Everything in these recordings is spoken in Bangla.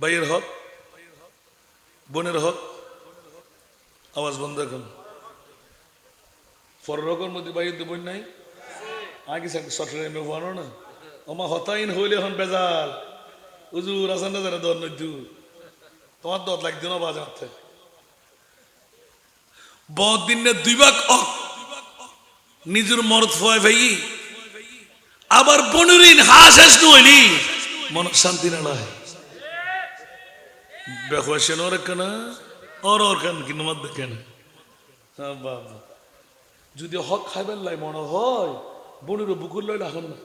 ভাইয়ের হক, বোনের হক, আওয়াজ বন্ধ এখন। ফররকর মধ্যে বাইর বোন নাই। আগে সটরে মে বানো না। ওমা হতাইন হইলে এখন বেজাল। উজুর আসান না জানা দর নদু তোমার দর লাগতো না বাজার বহুত দিনে দুই ভাগ অক নিজের মরদ ফয় ভাই। আবার বনুরিন হাস হাস নইলি। মন শান্তি না নয় বেহসেন ওর কেন ওর ওর কেন কিন্তু মত দেখেন যদি হক খাইবার লাই মনে হয় বনুর বুকুর লয় রাখুন না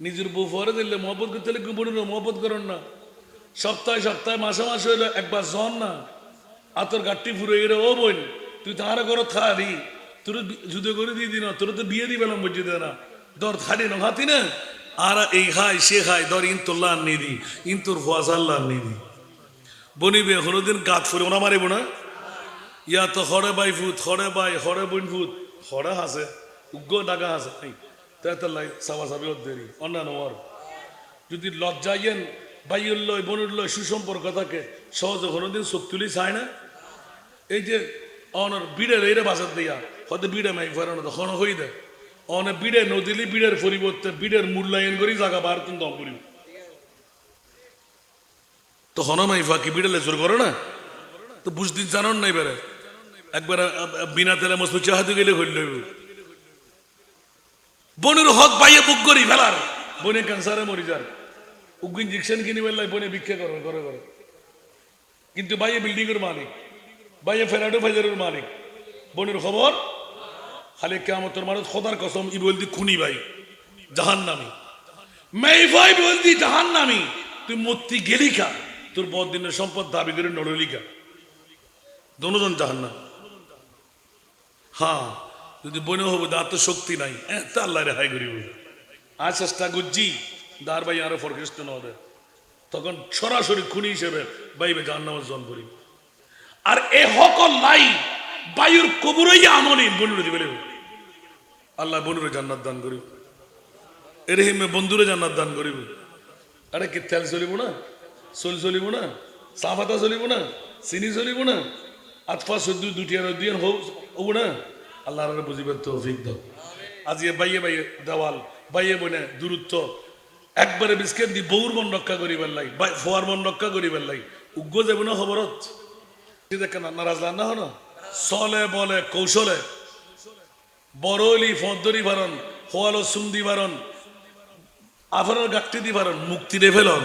নিজের বউ ফরে দিলে মহব্বত করতে হলে বনুর মহব্বত করেন না সপ্তাহে সপ্তাহে মাসে মাসে হইলে একবার জন না আতর গাঠটি ফুরে এরে ও বোন তুই তাহার ঘর থারি তোর যুদ্ধ করে দিয়ে দিন তোর তো বিয়ে দিবে বুঝি দে না দর থারি না হাতি না আর এই খাই সে খাই দর ইন্তল্লাহ নিদি, ইন্তর ফোয়াশাল্লাহ নিদি। বনিবে হরদিন গাত ফুরে, ওনা মারিব না? ইয়া তো হরে বাই ফুট হরে বাই, হরে বোন ফুট হরে হাসে উগ্র ডাকা হাসে। নাই তাই সাবা সাবি দেরি অন্যান্য ওর যদি লজ্জাইয়েন বাইউল্লয় বনুল্লয় সুসম্পর্ক থাকে, সহজে কোনোদিন চোখ তুলি চায় না? এই যে, অনর বিড়ের এইরে বাজার দিয়া হয়তো বিড়ে মাই ফেরানো তখন হই দেয় অনে বিড়ে নদিলি বিড়ের পরিবর্তে বিড়ের মূল্যায়ন করি জায়গা বার দম করিব তো হন মাই ফাঁকি বিড়েলে জোর করো না? তো বুঝতে জানন নাই বেড়ে। একবার বিনা তেলে মসু চাহাতে গেলে হইল বনের হক বাইয়ে বুক করি ফেলার, বনে ক্যান্সারে মরি যার। উগ্র ইঞ্জেকশন কিনে বেলায় বনে ভিক্ষা করে করে করে। কিন্তু বাইয়ে বিল্ডিং এর মালিক, বাইয়ে ফেরাডো ফাইজারের মালিক, বনের খবর খালি কেমতর মানুষ খোদার কসম, ই বলতি খুনি ভাই জাহান নামি মেই ভাই বলতি জাহান নামি তুই মূর্তি গেলি খা তোর বদিনের সম্পদ দাবি করে নড়লিকা দনোজন জাহান নাম হ্যাঁ যদি বনে হব তো শক্তি নাই। হ্যাঁ তা আল্লাহ রেহাই করিব। আজ চেষ্টা করছি, দার ভাই আরও ফরকৃষ্ট নদে তখন সরাসরি খুনি হিসেবে বাইবে জাহান্নামের জন করি। আর এ হকল লাই বায়ুর কবুরই আমনি বনুরে দিবে আল্লাহ বনুরে জান্নাত দান করিব। এর হিমে বন্ধুরে জান্নাত দান করিব। আরে কি তেল চলিব না? চল চলিব না? চা পাতা চলিব না? চিনি চলিব না? আতফা চোদ্দ দুটিয়ার দুইয়ান হব না? আল্লাহর বুঝিবে তৌফিক দাও। আজি এ বাইয়ে বাইয়ে দেওয়াল, বাইয়ে বনে দূরত্ব। একবারে বিস্কেট দি বউর মন রক্ষা করিবার লাই বাই ফোয়ার মন রক্ষা করিবার লাই উগ্র যাব না খবরত নারাজ না হন চলে বলে, কৌশলে। বরলি ফদরি ভারণ হোয়ালো সুন্দি ভারণ আফারের গাঠটি দি ভারণ মুক্তি রে ফেলন।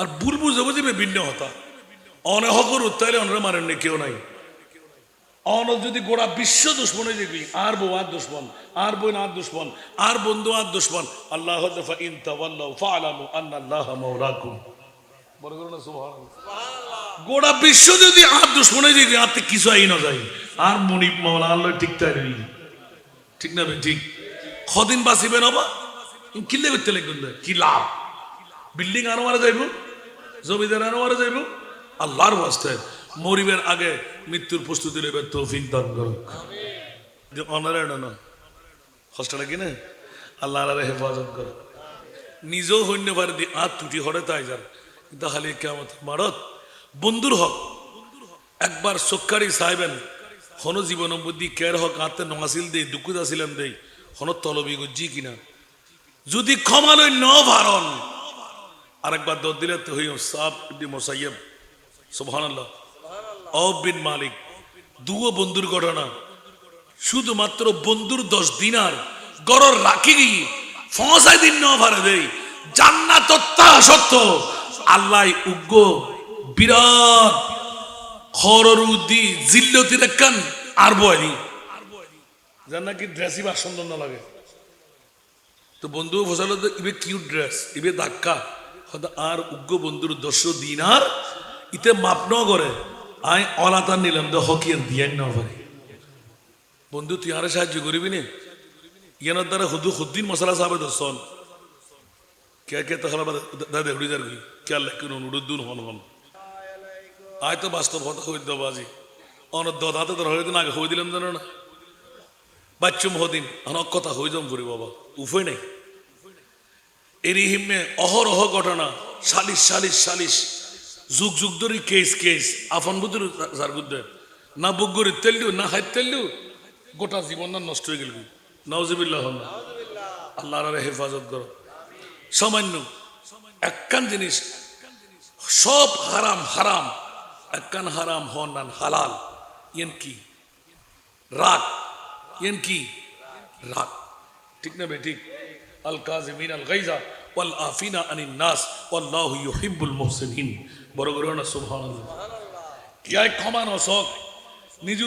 আর ভুল বুঝে বুঝিবে ভিন্ন হতা। অনে হকর উত্তাইলে অনরে মারেন নি কেউ নাই। অন যদি গোড়া বিশ্ব দুশ্মন যাবি, আর বউ আর দুশ্মন, আর বোন আর দুশ্মন, আর বন্ধু আর দুশ্মন, আল্লাহ ইন তাওয়াল্লাউ ফাআলামু আন্না আল্লাহ মাওলাকুম। বড় করুন সুবহানাল্লাহ। গোড়া বিশ্ব যদি আর দুশ্মন হয়ে যাবি আর তে কিছু আই না যায়, আর মনিব মাওলা আল্লাহ ঠিক তাই ঠিক না ঠিক? কদিন বাঁচিবে নবা কিল্লে করতে লাগবেন কি লাভ? বিল্ডিং আনো মারা যাইব? জমিদার আনো মারা যাইব? আল্লাহর বাস্তে মরিবের আগে মৃত্যুর প্রস্তুতি নেবে তৌফিক দান করো যে অনারে না কষ্টটা কি না? আল্লাহ আল্লাহ হেফাজত করো নিজেও হইন্য পারে দি, আর ত্রুটি হরে তাই যার। কিন্তু খালি কেমন মারত বন্ধুর হক। একবার সক্কারি সাহেবেন, হন জীবন বুদ্ধি কের হক আত্মে নমাসিল দেই দুকুদ আসিলাম দেই, হন তলবি গজ্জি কিনা। যদি ক্ষমালয় ন ভারণ, আরেকবার দর দিলে তো হইও সাব ইবনে মোসাইয়ব মালিক দুও বন্ধুর ঘটনা। শুধুমাত্র বন্ধুর দশ দিনার গরর রাখি গিয়ে ফসাই দিন ন ভারে দেই। জান্নাত সত্য, আল্লাহ উগ্র বিরাট জিল্লতি আর বয়নি। যার নাকি ড্রেসই বা সুন্দর না লাগে। তো বন্ধু ফসালো ইবে কিউট ড্রেস ইবে ধাক্কা। হয়তো আর উগ্র বন্ধুর দশ দিন আর ইতে মাপ ন করে। আই অলাতার নিলাম তো হকিয়ার দিয়াই না পারে বন্ধু তুই আরে সাহায্য করবি নে? ইয়ানোর দ্বারা হুদু হুদ্দিন মশলা সাহেব দর্শন কে কে তাহলে দাদা হুড়ি দার কে? আল্লাহ কিনো উড়ুদ্দুন হন হন। আয় তো বাস্তব হতা অনর দদাতে তোর হয়ে দিন আগে হয়ে দিলাম জানো না। বাচ্চুম হদিন অনক কথা হয়ে যাম করি বাবা। উফই নাই। এরই হিমে অহরহ ঘটনা, সালিশ সালিশ সালিশ। যুগ যুগ ধরে কেস কেস। আফন বুদ্ধর যার বুদ্ধে না বুক গরি তেললু না হাত তেললু গোটা জীবন না নষ্ট হয়ে গেল নওজিবিল্লাহ আল্লাহর হেফাজত করো। সামান্য, একখান জিনিস। সব হারাম হারাম। একখান হারাম হন হালাল ইয়েন কি রাগ ইয়েন কি রাগ ঠিক না বে ঠিক আল কাজিমিন আল গাইজা ওয়াল আফিনা আনিন নাস ওয়াল্লাহু ইউহিব্বুল মুহসিনিন বড় করে না সুবহানাল্লাহ ইয়াই ক্ষমা নসক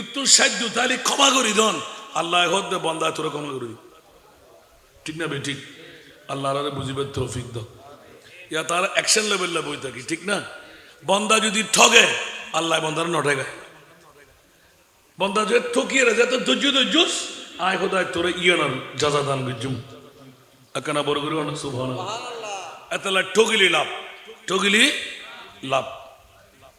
উত্তর সাধ্য তাহলে ক্ষমা করি দন আল্লাহ হদ্দে বন্দা তোরা ক্ষমা করি ঠিক না বে ঠিক আল্লাহরে বুঝিবে তৌফিক দাও ইয়া তার অ্যাকশন লেভেল বই থাকি ঠিক না বন্দা যদি ঠগে আল্লাহ বন্দার নঠেগায় বন্দা যে থকিয়ে রে যাতে ধৈর্য ধৈর্যস আয় খোদায় তোরে ইয়ে নাম, যাজা দান গজুম একানা বড় করে অনেক শুভ এতলা ঠগিলি লাভ ঠগিলি লাভ।